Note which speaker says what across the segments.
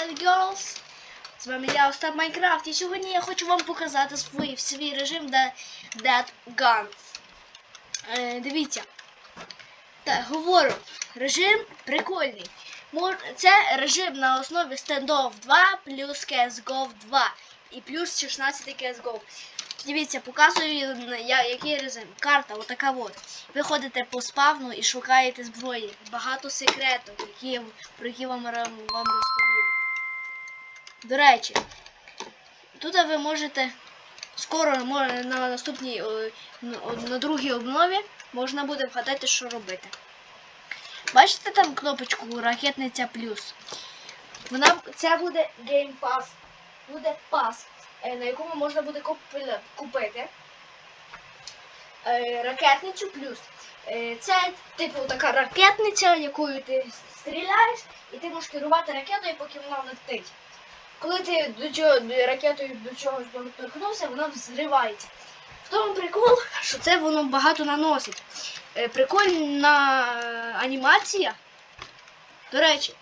Speaker 1: boys girls. З вами я, Остап Майнкрафт, і сьогодні я хочу вам показати свій, свій режим де- Dead Gun. Е, дивіться. Так, говорю, режим прикольний. Це режим на основі Standoff 2 плюс CSGO 2 і плюс 16 CSGO. Дивіться, показую, я, який режим. Карта, отака от. Ви ходите по спавну і шукаєте зброї. Багато секретів, які, про які вам, вам розповім. До речі, тут ви можете скоро на наступній на- другій обнові можна буде вгадати, що робити. Бачите там кнопочку Ракетниця плюс? Вона це буде Game Pass. Буде пас, е, на якому можна буде купити е, ракетницю плюс. Е, Це типу така ракетниця, якою ти стріляєш, і ти можеш керувати ракетою, поки вона летить. Коли ти до чого ракетою до чогось доторкнувся, вона взривається. В тому прикол, що це воно багато наносить. Е, Прикольна е, анімація. До речі.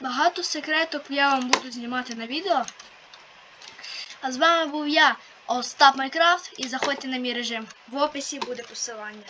Speaker 1: Багато секреток я вам буду знімати на відео. А з вами був я, Остап Майкрафт, і заходьте на мій режим. В описі буде посилання.